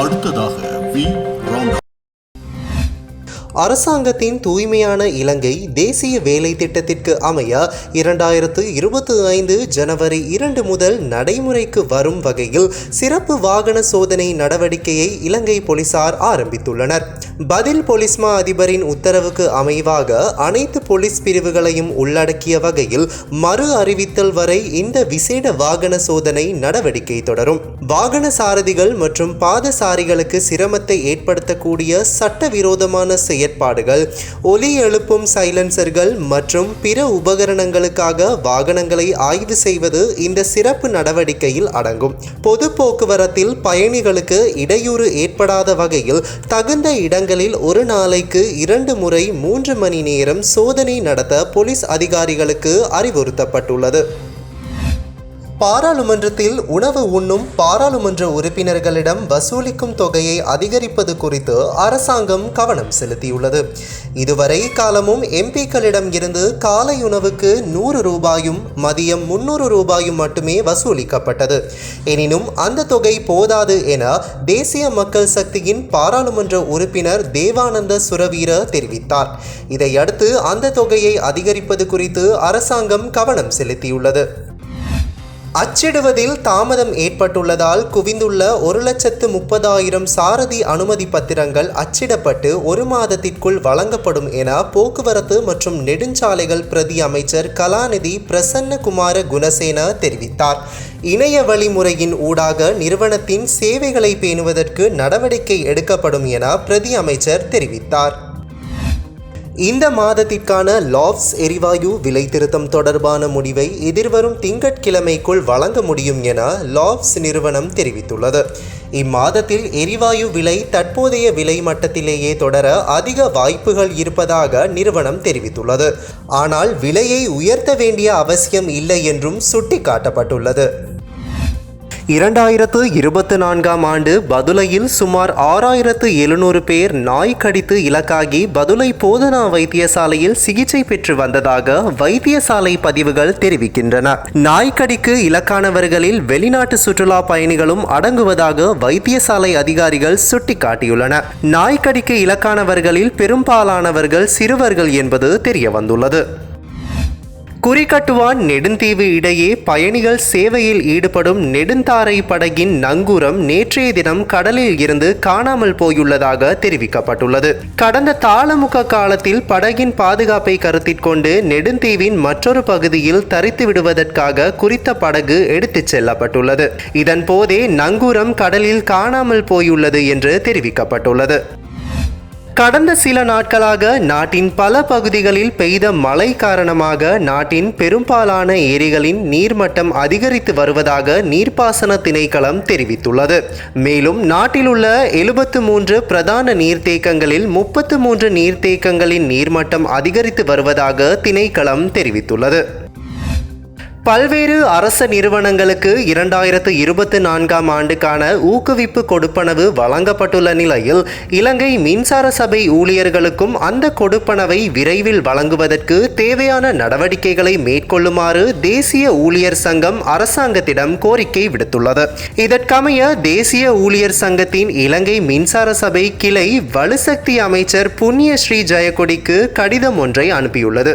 அடுத்ததாக வி. அரசாங்கத்தின் தூய்மையான இலங்கை தேசிய வேலை திட்டத்திற்கு அமைய இரண்டாயிரத்து இருபத்தி ஐந்து ஜனவரி இரண்டு முதல் நடைமுறைக்கு வரும் வகையில் சிறப்பு வாகன சோதனை நடவடிக்கையை இலங்கை போலீசார் ஆரம்பித்துள்ளனர். பதில் பொலிஸ்மா அதிபரின் உத்தரவுக்கு அமைவாக அனைத்து போலீஸ் பிரிவுகளையும் உள்ளடக்கிய வகையில் மறு அறிவித்தல் வரை இந்த விசேட வாகன சோதனை நடவடிக்கை தொடரும். வாகன சாரதிகள் மற்றும் பாதசாரிகளுக்கு சிரமத்தை ஏற்படுத்தக்கூடிய சட்டவிரோதமான செயற்பாடுகள் ஒலி எழுப்பும் சைலன்சர்கள் மற்றும் பிற உபகரணங்களுக்காக வாகனங்களை ஆய்வு செய்வது இந்த சிறப்பு நடவடிக்கையில் அடங்கும். பொது போக்குவரத்தில் பயணிகளுக்கு இடையூறு ஏற்படாத வகையில் தகுந்த இடங்கள் இடங்களில் ஒரு நாளைக்கு இரண்டு முறை மூன்று மணி நேரம் சோதனை நடத்த போலீஸ் அதிகாரிகளுக்கு அறிவுறுத்தப்பட்டுள்ளது. பாராளுமன்றத்தில் உணவு உண்ணும் பாராளுமன்ற உறுப்பினர்களிடம் வசூலிக்கும் தொகையை அதிகரிப்பது குறித்து அரசாங்கம் கவனம் செலுத்தியுள்ளது. இதுவரை காலமும் எம்பிக்களிடம் இருந்து காலை உணவுக்கு நூறு ரூபாயும் மதியம் முன்னூறு ரூபாயும் மட்டுமே வசூலிக்கப்பட்டது. எனினும் அந்த தொகை போதாது என தேசிய மக்கள் சக்தியின் பாராளுமன்ற உறுப்பினர் தேவானந்த சுரவீர தெரிவித்தார். இதையடுத்து அந்த தொகையை அதிகரிப்பது குறித்து அரசாங்கம் கவனம் செலுத்தியுள்ளது. அச்சிடுவதில் தாமதம் ஏற்பட்டுள்ளதால் குவிந்துள்ள ஒரு லட்சத்து முப்பதாயிரம் சாரதி அனுமதி பத்திரங்கள் அச்சிடப்பட்டு ஒரு மாதத்திற்குள் வழங்கப்படும் என போக்குவரத்து மற்றும் நெடுஞ்சாலைகள் பிரதி அமைச்சர் கலாநிதி பிரசன்னகுமார குணசேன தெரிவித்தார். இணைய வழிமுறையின் ஊடாக நிறுவனத்தின் சேவைகளை பேணுவதற்கு நடவடிக்கை எடுக்கப்படும் என பிரதி அமைச்சர் தெரிவித்தார். இந்த மாதத்திற்கான லாப்ஸ் எரிவாயு விலை திருத்தம் தொடர்பான முடிவை எதிர்வரும் திங்கட்கிழமைக்குள் வழங்க முடியும் என லாப்ஸ் நிறுவனம் தெரிவித்துள்ளது. இம்மாதத்தில் எரிவாயு விலை தற்போதைய விலை மட்டத்திலேயே தொடர அதிக வாய்ப்புகள் இருப்பதாக நிறுவனம் தெரிவித்துள்ளது. ஆனால் விலையை உயர்த்த வேண்டிய அவசியம் இல்லை என்றும் சுட்டிக்காட்டப்பட்டுள்ளது. இரண்டாயிரத்து இருபத்தி நான்காம் ஆண்டு பதுலையில் சுமார் ஆறாயிரத்து எழுநூறு பேர் நாய் கடித்து இலக்காகி பதுலை போதனா வைத்தியசாலையில் சிகிச்சை பெற்று வந்ததாக வைத்தியசாலை பதிவுகள் தெரிவிக்கின்றன. நாய்க்கடிக்கு இலக்கானவர்களில் வெளிநாட்டு சுற்றுலா பயணிகளும் அடங்குவதாக வைத்தியசாலை அதிகாரிகள் சுட்டிக்காட்டியுள்ளனர் நாய்க்கடிக்கு இலக்கானவர்களில் பெரும்பாலானவர்கள் சிறுவர்கள் என்பது தெரியவந்துள்ளது. குறிக்கட்டுவான் நெடுந்தீவு இடையே பயணிகள் சேவையில் ஈடுபடும் நெடுந்தாரை படகின் நங்கூரம் நேற்றைய தினம் கடலில் இருந்து காணாமல் போயுள்ளதாக தெரிவிக்கப்பட்டுள்ளது. கடந்த தாளமுக காலத்தில் படகின் பாதுகாப்பை கருத்திற்கொண்டு நெடுந்தீவின் மற்றொரு பகுதியில் தரித்து விடுவதற்காக குறித்த படகு எடுத்துச் செல்லப்பட்டுள்ளது. இதன் போதே நங்கூரம் கடலில் காணாமல் போயுள்ளது என்று தெரிவிக்கப்பட்டுள்ளது. கடந்த சில நாட்களாக நாட்டின் பல பகுதிகளில் பெய்த மழை காரணமாக நாட்டின் பெரும்பாலான ஏரிகளின் நீர்மட்டம் அதிகரித்து வருவதாக நீர்ப்பாசன திணைக்களம் தெரிவித்துள்ளது. மேலும் நாட்டில் உள்ள எழுபத்து மூன்று பிரதான நீர்த்தேக்கங்களில் முப்பத்து மூன்று நீர்த்தேக்கங்களின் நீர்மட்டம் அதிகரித்து வருவதாக திணைக்களம் தெரிவித்துள்ளது. பல்வேறு அரச நிறுவனங்களுக்கு இரண்டாயிரத்து இருபத்தி நான்காம் ஆண்டுக்கான ஊக்குவிப்பு கொடுப்பனவு வழங்கப்பட்டுள்ள நிலையில் இலங்கை மின்சார சபை ஊழியர்களுக்கும் அந்த கொடுப்பனவை விரைவில் வழங்குவதற்கு தேவையான நடவடிக்கைகளை மேற்கொள்ளுமாறு தேசிய ஊழியர் சங்கம் அரசாங்கத்திடம் கோரிக்கை விடுத்துள்ளது. இதற்கமைய தேசிய ஊழியர் சங்கத்தின் இலங்கை மின்சார சபை கிளை வலுசக்தி அமைச்சர் புண்ணிய ஸ்ரீ ஜெயக்கொடிக்கு கடிதம் ஒன்றை அனுப்பியுள்ளது.